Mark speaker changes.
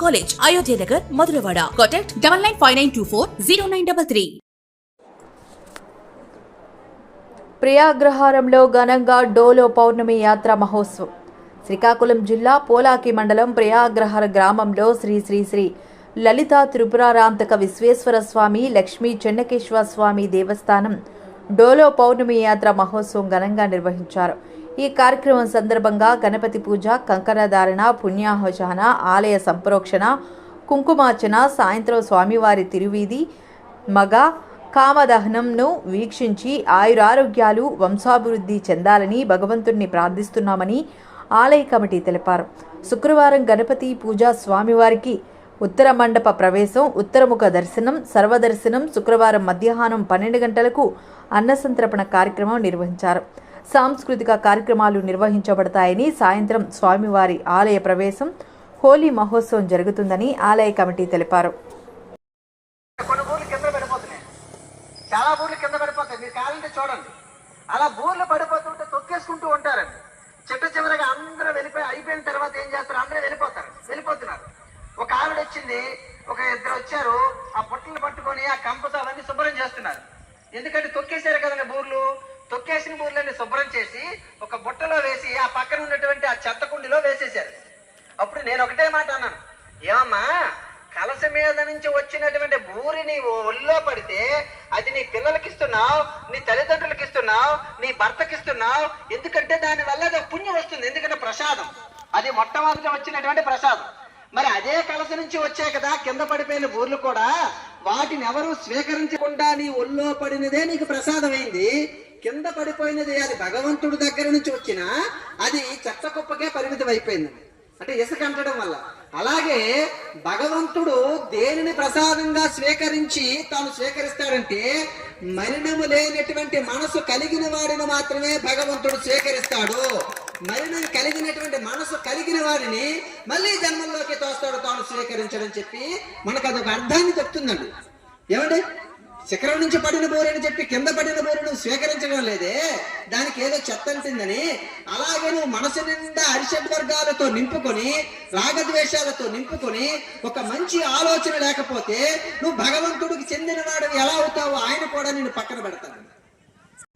Speaker 1: college Ayodhya Nagar Madhurawada contact double nine five nine two four zero nine double three
Speaker 2: ప్రియాగ్రహారంలో ఘనంగా డోలో పౌర్ణమి యాత్ర మహోత్సవం. శ్రీకాకుళం జిల్లా పోలాకి మండలం ప్రియాగ్రహార గ్రామంలో శ్రీ శ్రీ శ్రీ లలిత త్రిపురారాంతక విశ్వేశ్వర స్వామి లక్ష్మీ చెన్నకేశ్వర స్వామి దేవస్థానం డోలో పౌర్ణమి యాత్ర మహోత్సవం ఘనంగా నిర్వహించారు. ఈ కార్యక్రమం సందర్భంగా గణపతి పూజ కంకణధారణ పుణ్యాహోచన ఆలయ సంప్రోక్షణ కుంకుమార్చన సాయంత్రం స్వామివారి తిరువీధి మగ కామదహనంను వీక్షించి ఆయురారోగ్యాలు వంశాభివృద్ధి చెందాలని భగవంతుణ్ణి ప్రార్థిస్తున్నామని ఆలయ కమిటీ తెలిపారు. శుక్రవారం గణపతి పూజ స్వామివారికి ఉత్తర మండప ప్రవేశం ఉత్తరముఖ దర్శనం సర్వదర్శనం శుక్రవారం మధ్యాహ్నం పన్నెండు గంటలకు అన్నసంతర్పణ కార్యక్రమం నిర్వహించారు. సాంస్కృతిక కార్యక్రమాలు నిర్వహించబడతాయని సాయంత్రం స్వామివారి ఆలయ ప్రవేశం హోలీ మహోత్సవం జరుగుతుందని ఆలయ కమిటీ తెలిపారు.
Speaker 3: కొన్ని బూర్లు కింద చాలా బూర్లు కింద పడిపోతాయి. మీరు కావాలంటే చూడండి. అలా బూర్లు పడిపోతుంటే తొక్కేసుకుంటూ ఉంటారండి. చిట్ట చివరిగా అందరూ వెళ్ళిపోయి అయిపోయిన తర్వాత ఏం చేస్తారు? అందరూ వెళ్ళిపోతారు. వెళ్ళిపోతున్నారు. ఒక ఆవిడ వచ్చింది. ఒక ఇద్దరు వచ్చారు. ఆ బుట్టలు పట్టుకొని ఆ కంపతో అవన్నీ శుభ్రం చేస్తున్నారు. ఎందుకంటే తొక్కేశారు కదండి బూర్లు. తొక్కేసిన బూర్లన్నీ శుభ్రం చేసి ఒక బుట్టలో వేసి ఆ పక్కన ఉన్నటువంటి ఆ చెత్త కుండిలో వేసేశారు. అప్పుడు నేను ఒకటే మాట అన్నాను. ఏమమ్మా కలస మీద నుంచి వచ్చినటువంటి బూరి నీ ఒళ్ళో పడితే అది నీ పిల్లలకి ఇస్తున్నావు నీ తల్లిదండ్రులకి ఇస్తున్నావు నీ భర్తకి ఇస్తున్నావు ఎందుకంటే దాని వల్ల అది పుణ్యం వస్తుంది ఎందుకంటే ప్రసాదం. అది మొట్టమొదట వచ్చినటువంటి ప్రసాదం. మరి అదే కలస నుంచి వచ్చే కదా కింద పడిపోయిన బూర్లు కూడా వాటిని ఎవరు స్వీకరించకుండా నీ ఒళ్ళో పడినదే నీకు ప్రసాదమైంది. కింద పడిపోయినది అది భగవంతుడి దగ్గర నుంచి వచ్చినా అది చెత్త కుప్పకే పరిమితం అయిపోయింది అంటే ఇసుక అంటడం వల్ల. అలాగే భగవంతుడు దేనిని ప్రసాదంగా స్వీకరించి తాను స్వీకరిస్తాడంటే మలినము లేనటువంటి మనసు కలిగిన వాడిని మాత్రమే భగవంతుడు స్వీకరిస్తాడు. మలినం కలిగినటువంటి మనసు కలిగిన వారిని మళ్ళీ జన్మంలోకి తోస్తాడు తాను స్వీకరించడని చెప్పి మనకు అదొక అర్థాన్ని చెప్తుందండి. ఏమండి? శిఖరం నుంచి పడిన బోరని చెప్పి కింద పడిన బోరను స్వీకరించడం లేదే. దానికి ఏదో చెత్త అంటుందని అలాగే నువ్వు మనసు నిండా అరిషడ్ వర్గాలతో నింపుకొని రాగద్వేషాలతో నింపుకొని ఒక మంచి ఆలోచన లేకపోతే నువ్వు భగవంతుడికి చెందిన వాడు ఎలా అవుతావో ఆయన కూడా నిన్ను పక్కన పెడతాడు